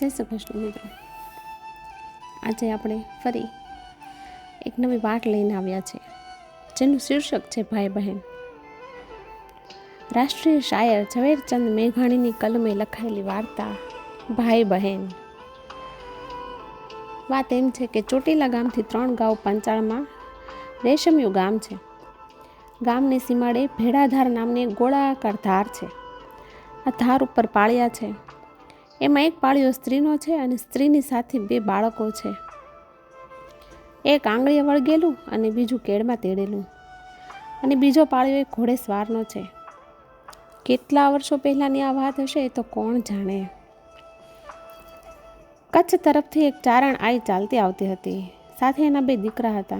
જય શ્રી કૃષ્ણ મિત્રો. આજે આપણે ફરી એક નવી વાટ લઈને આવ્યા છે જેનું શીર્ષક છે ભાઈ બહેન. રાષ્ટ્રીય શાયર ઝવેરચંદ મેઘાણીની કલમે લખાયેલી વાર્તા, ભાઈ બહેન. વાત એમ છે કે ચોટીલા ગામથી ત્રણ ગાંવ પંચાળમાં રેશમિયું ગામ છે. ગામની સીમાડે ભેડાધાર નામની ગોળાકાર ધાર છે. આ ધાર ઉપર પાળિયા છે. એમાં એક પાળિયો સ્ત્રીનો છે અને સ્ત્રીની સાથે બે બાળકો છે. એક આંગળીએ વળગેલું અને બીજું કેળમાં તેડેલું. અને બીજો પાળિયો એક ઘોડેસવારનો છે. કેટલા વર્ષો પહેલાંની આ વાત હશે એ તો કોણ જાણે? કચ્છ તરફથી એક ચારણ આઈ ચાલતી આવતી હતી. સાથે એના બે દીકરા હતા.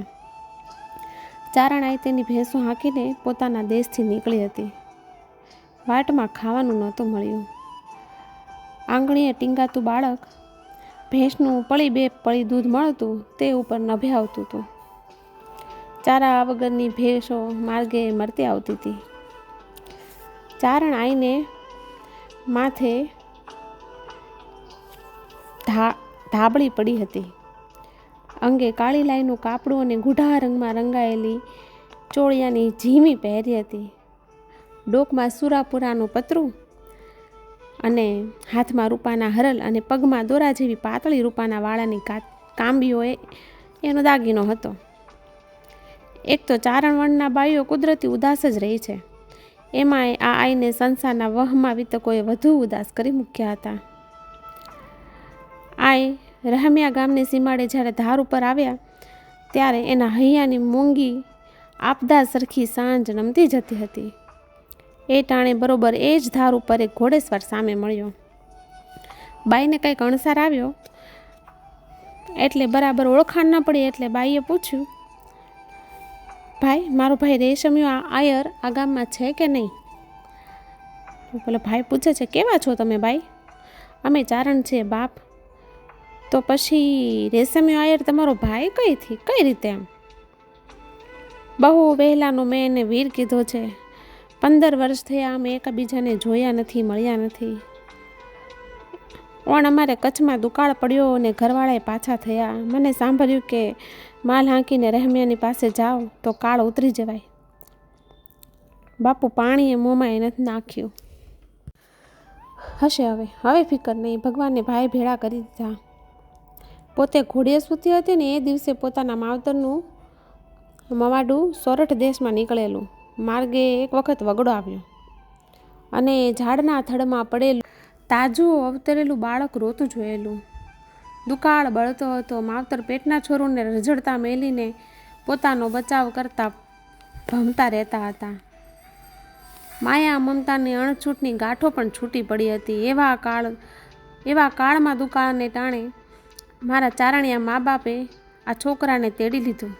ચારણ આઈ તેની ભેંસો હાંકીને પોતાના દેશથી નીકળી હતી. વાટમાં ખાવાનું નહોતું મળ્યું. આંગળીએ ટીંગાતું બાળક ભેંસનું પળી બે પળી દૂધ મળતું તે ઉપર નભે આવતું હતું. ચારા વગરની ભેંસો માર્ગે મરતી આવતી હતી. ચારણ આઈને માથે ધા, ધાબળી પડી હતી. અંગે કાળી લાઈનું કાપડું અને ગુઢા રંગમાં રંગાયેલી ચોળિયાની ઝીમી પહેરી હતી. ડોકમાં સુરાપુરાનું પતરું અને હાથમાં રૂપાના હરલ અને પગમાં દોરા જેવી પાતળી રૂપાના વાળાની કાંબીઓએ એનો દાગીનો હતો. એક તો ચારણવણના બાઈઓ કુદરતી ઉદાસ જ રહી છે. એમાંય આ આઈને સંસારના વહમાં વિતકોએ વધુ ઉદાસ કરી મૂક્યા હતા. આઈ રહમિયા ગામની સીમાડે જ્યારે ધાર ઉપર આવ્યા, ત્યારે એના હૈયાની મૂંગી આપદા સરખી સાંજ નમતી જતી હતી. એ ટાણે બરોબર એ જ ધાર ઉપર એક ઘોડેસવાર સામે મળ્યો. બાઈને કંઈક અણસાર આવ્યો. એટલે બરાબર ઓળખાણ ન પડી એટલે બાઈએ પૂછ્યું, ભાઈ, મારો ભાઈ રેશમિયો આયર આ ગામમાં છે કે નહીં? પેલો ભાઈ પૂછે છે, કેવા છો તમે ભાઈ અમે ચારણ છીએ બાપ. તો પછી રેશમિયો આયર તમારો ભાઈ કઈથી? કઈ રીતે એમ? બહુ વહેલાનો મેં એને વીર કીધો છે. પંદર વર્ષ થયા અમે એકબીજાને જોયા નથી, મળ્યા નથી. પણ અમારે કચ્છમાં દુકાળ પડ્યો અને ઘરવાળાએ પાછા થયા. મને સાંભળ્યું કે માલ હાંકીને રહેમિયાની પાસે જાઓ તો કાળ ઉતરી જવાય. બાપુ પાણીએ મોંમાં એ નથી નાખ્યું. હશે હવે હવે ફિકર નહીં, ભગવાનને ભાઈ ભેળા કરી દીધા. પોતે ઘોડીએ સૂતી હતી ને એ દિવસે પોતાના માવતરનું મવાડું સોરઠ દેશમાં નીકળેલું. માર્ગે એક વખત વગડો આવ્યો. અને ઝાડના થડમાં પડેલું, તાજું અવતરેલું બાળક રોતું જોયેલું. દુકાળ બળતો હતો, માવતર પેટના છોરુને રઝડતા મેલીને પોતાનો બચાવ કરતા ભમતા રહેતા હતા. માયા મમતાની અણછૂટની ગાંઠો પણ છૂટી પડી હતી. એવા કાળ, એવા કાળમાં દુકાળને ટાણે મારા ચારણિયા મા બાપે આ છોકરાને તેડી લીધું.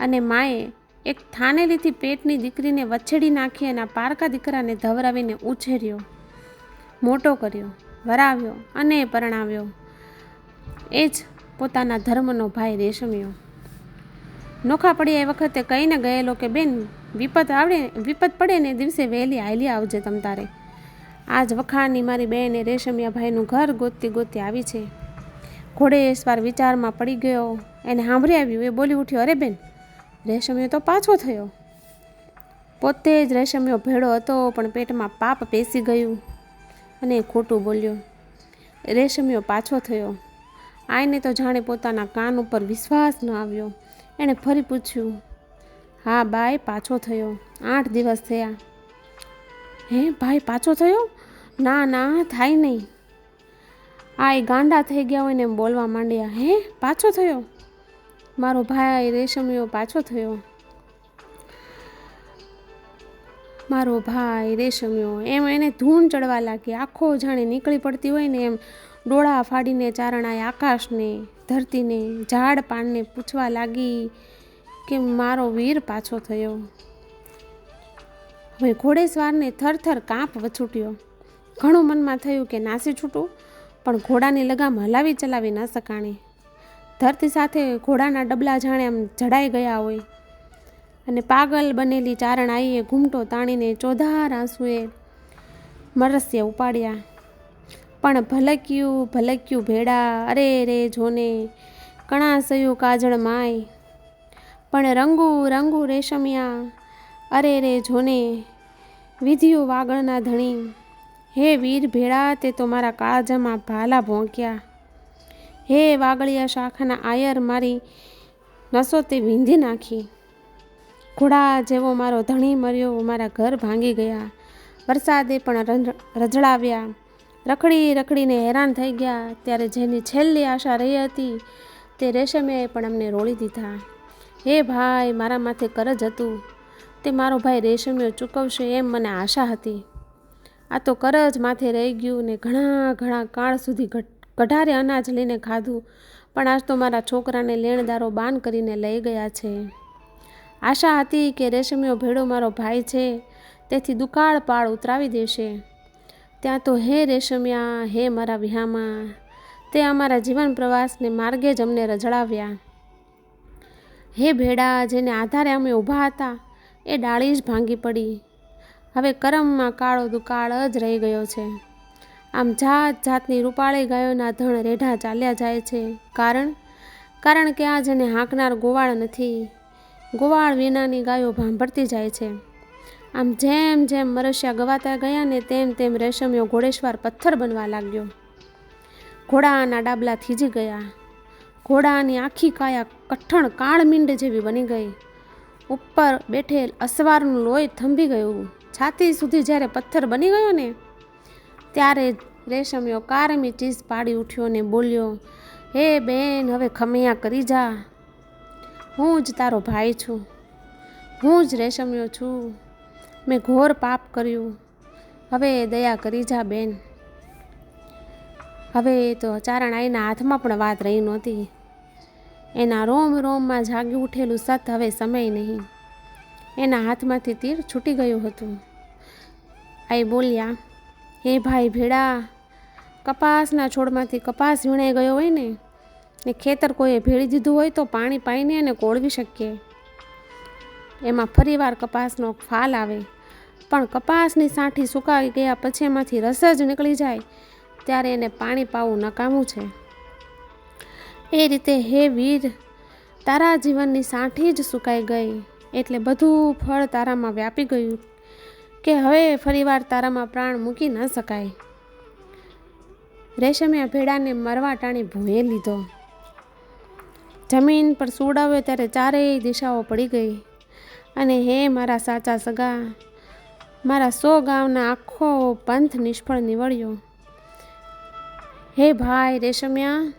અને માએ એક થાનેલીથી પેટની દીકરીને વછેડી નાખી એના પારકા દીકરાને ધવરાવીને ઉછેર્યો. મોટો કર્યો, વરાવ્યો અને પરણાવ્યો. એ જ પોતાના ધર્મનો ભાઈ રેશમ્યો. નોખા પડ્યા એ વખતે કહીને ગયેલો કે, બેન વિપત આવડે વિપત પડે ને દિવસે વહેલી આયલી આવજે તમ તારે. આજ વખાણની મારી બેને રેશમિયા ભાઈનું ઘર ગોતતી ગોતતી આવી છે. ઘોડે સવાર વિચારમાં પડી ગયો. એને સાંભળી આવ્યું, એ બોલી ઉઠ્યો, અરે બેન રેશમિયો તો પાછો થયો. પોતે જ રેશમિયો ભેળો હતો, પણ પેટમાં પાપ પેસી ગયું અને ખોટું બોલ્યો. રેશમિયો પાછો થયો. આઈને તો જાણે પોતાના કાન ઉપર વિશ્વાસ ન આવ્યો. એણે ફરી પૂછ્યું, હા બાય પાછો થયો. આઠ દિવસ થયા. હે ભાઈ, પાછો થયો? ના ના, થાય નહીં. આ એ ગાંડા થઈ ગયા હોય ને બોલવા માંડ્યા. હે, પાછો થયો? મારો ભાઈ રેશમિયો પાછો થયો. મારો ભાઈ રેશમિયો, એમ એને ધૂન ચડવા લાગી. આખો જાણે નીકળી પડતી હોય ને એમ ડોળા ફાડીને ચારણાએ આકાશને, ધરતીને, ઝાડ પાનને પૂછવા લાગી કે મારો વીર પાછો થયો. હવે ઘોડેસવારને થરથર કાંપ વછૂટ્યો. ઘણું મનમાં થયું કે નાસી છૂટું, પણ ઘોડાની લગામ હલાવી ચલાવી ન સકાણી ધરતી સાથે ઘોડાના ડબલા જાણે આમ જડાઈ ગયા હોય. અને પાગલ બનેલી ચારણ આઈએ ઘૂમટો તાણીને ચોધાર આંસુએ મરસ્ય ઉપાડ્યા. પણ ભલક્યું ભલક્યું ભેડા, અરે રે જોને કણાસયું કાજળ માય. પણ રંગુ રંગુ રેશમિયા, અરે રે જોને, વિધિયું વાગણના ધણી. હે વીર ભેળા તે તો મારા કાળજામાં ભાલા ભોંક્યા. હે વાગળિયા શાખાના આયર મારી નસો તે વીંધી નાખી. ઘોડા જેવો મારો ધણી મર્યો, મારા ઘર ભાંગી ગયા. વરસાદે પણ રજળાવ્યા રખડી રખડીને હેરાન થઈ ગયા. ત્યારે જેની છેલ્લી આશા રહી હતી, તે રેશમે પણ અમને રોળી દીધા. હે ભાઈ, મારા માથે કરજ હતું. તે મારો ભાઈ રેશમિયો ચૂકવશે એમ મને આશા હતી. આ તો કરજ માથે રહી ગયું ને ઘણા ઘણા કાળ સુધી કઢારે અનાજ લઈને ખાધું, પણ આજ તો મારા છોકરાને લેણદારો બાન કરીને લઈ ગયા છે. આશા હતી કે રેશમિયો ભેડો મારો ભાઈ છે, તેથી દુકાળ પાળ ઉતરાવી દેશે. ત્યાં તો હે રેશમિયા, હે મારા વિહામાં, તે અમારા જીવન પ્રવાસને માર્ગે જ અમને રજળાવ્યા હે ભેડા, જેને આધારે અમે ઊભા હતા, એ ડાળી જ ભાંગી પડી. હવે કરમમાં કાળો દુકાળ જ રહી ગયો છે. આમ જાત જાતની રૂપાળી ગાયોના ધણ રેઢા ચાલ્યા જાય છે. કારણ? કારણ કે આ જેને હાંકનાર ગોવાળ નથી. ગોવાળ વિનાની ગાયો ભાંભરતી જાય છે. આમ જેમ જેમ મરસિયા ગવાતા ગયા ને તેમ તેમ રેશમિયો ઘોડેશ્વર પથ્થર બનવા લાગ્યો. ઘોડાના ડાબલા થીજી ગયા. ઘોડાની આખી કાયા કઠણ કાળમીંડ જેવી બની ગઈ. ઉપર બેઠેલ અસવારનું લોહી થંભી ગયું. છાતી સુધી જ્યારે પથ્થર બની ગયો ને ત્યારે રેશમિયો કારમી ચીઝ પાડી ઉઠ્યો ને બોલ્યો, હે બેન, હવે ખમૈયા કરી જા. હું જ તારો ભાઈ છું. હું જ રેશમિયો છું. મેં ઘોર પાપ કર્યું. હવે દયા કરી જા, બેન. હવે તો ચારણ આઈના હાથમાં પણ વાત રહી નહોતી. એના રોમ રોમમાં જાગી ઉઠેલું સત હવે સમય નહીં. એના હાથમાંથી તીર છૂટી ગયું હતું. આઈ બોલ્યા હે ભાઈ ભેડા કપાસના છોડમાંથી કપાસ વીણાઈ ગયો હોય ને ને ખેતર કોઈએ ભેળી દીધું હોય તો પાણી પાઈને એને કોળવી શકીએ. એમાં ફરીવાર કપાસનો ફાલ આવે. પણ કપાસની સાંઠી સુકાઈ ગયા પછી એમાંથી રસ જ નીકળી જાય, ત્યારે એને પાણી પાવું નકામું છે. એ રીતે હે વીર, તારા જીવનની સાંઠી જ સુકાઈ ગઈ, એટલે બધું ફળ તારામાં વ્યાપી ગયું. કે હવે ફરીવાર તારામાં પ્રાણ મૂકી ન શકાય. રેશમિયા ભેડાને મરવા ટાણી ભૂંએ લીધો. જમીન પર સુડાવ્યો ત્યારે ચારેય દિશાઓ પડી ગઈ. અને હે મારા સાચા સગા, મારા સો ગામના આખો પંથ નિષ્ફળ નીવડ્યો. હે ભાઈ રેશમિયા,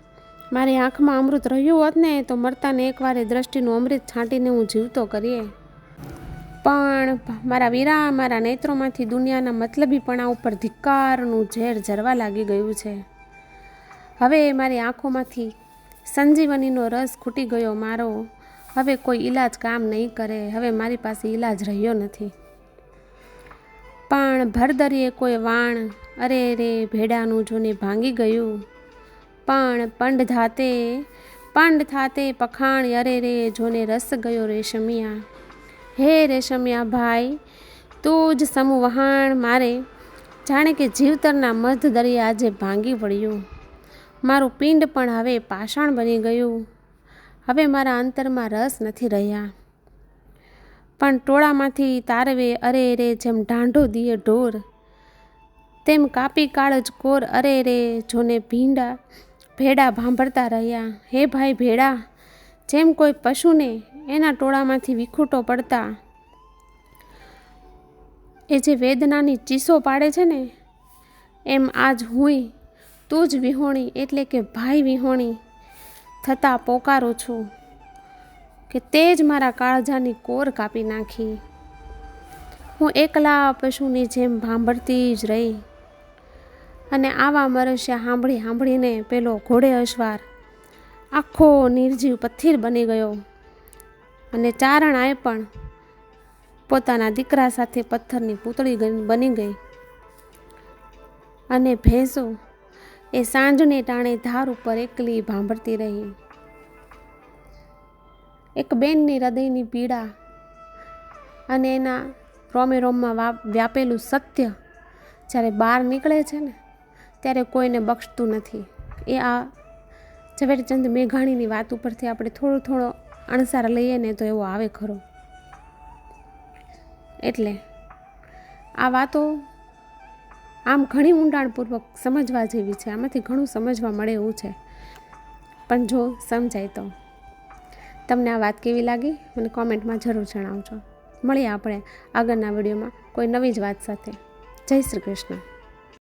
મારી આંખમાં અમૃત રહ્યું હોત ને તો મરતાને એકવારે દ્રષ્ટિનું અમૃત છાંટીને હું જીવતો કરીએ. પણ મારા વીરા, મારા નેત્રોમાંથી દુનિયાના મતલબીપણા ઉપર ધિક્કારનું ઝેર ઝરવા લાગી ગયું છે. હવે મારી આંખોમાંથી સંજીવનીનો રસ ખૂટી ગયો મારો. હવે કોઈ ઈલાજ કામ નહીં કરે. હવે મારી પાસે ઈલાજ રહ્યો નથી. પણ ભરદરીએ કોઈ વાણ, અરે રે, ભેડાનું જોને ભાંગી ગયું. પણ પંડ થાતે પંડ થાતે પખાણ, અરે રે, જોને રસ ગયો રેશમિયા. હે રેશમિયા ભાઈ, તું જ સમૂહ વહાણ મારે. જાણે કે જીવતરના મધ દરિયા આજે ભાંગી પડ્યું. મારું પિંડ પણ હવે પાષાણ બની ગયું. હવે મારા અંતરમાં રસ નથી રહ્યા. પણ ટોળામાંથી તારવે અરે રે જેમ ઢાંઢો દીએ ઢોર. તેમ કાપી કાળ જ કોર અરે રે જોને ભીંડા, ભેડા ભાંભરતા રહ્યા. હે ભાઈ ભેડા, જેમ કોઈ પશુને એના ટોળામાંથી વિખૂટો પડતા એ જે વેદનાની ચીસો પાડે છે ને, એમ આજ હુંય તું જ વિહોણી, એટલે કે ભાઈ વિહોણી, થતાં પોકારું છું કે તે જ મારા કાળજાની કોર કાપી નાખી. હું એકલા પશુની જેમ ભાંભળતી જ રહી અને આવા મરસ્યા સાંભળી સાંભળીને પેલો ઘોડે અશ્વાર આખો નિર્જીવ પથ્થર બની ગયો. અને ચારણાએ પણ પોતાના દીકરા સાથે પથ્થરની પૂતળી બની ગઈ. અને ભેંસો એ સાંજને ટાણે ધાર ઉપર એકલી ભાંભળતી રહી. એક બેનની હૃદયની પીડા અને એના રોમે રોમમાં વ્યાપેલું સત્ય જ્યારે બહાર નીકળે છે ને, ત્યારે કોઈને બક્ષતું નથી. એ આ ઝવેરચંદ મેઘાણીની વાત ઉપરથી આપણે થોડો થોડો અણસાર લઈએ ને તો એવો આવે ખરો. એટલે આ વાતો આમ ઘણી ઊંડાણપૂર્વક સમજવા જેવી છે. આમાંથી ઘણું સમજવા મળે એવું છે. પણ જો સમજાય તો. તમને આ વાત કેવી લાગી? મને કોમેન્ટમાં જરૂર જણાવજો. મળીએ આપણે આગળના વિડીયોમાં કોઈ નવી જ વાત સાથે. જય શ્રી કૃષ્ણ.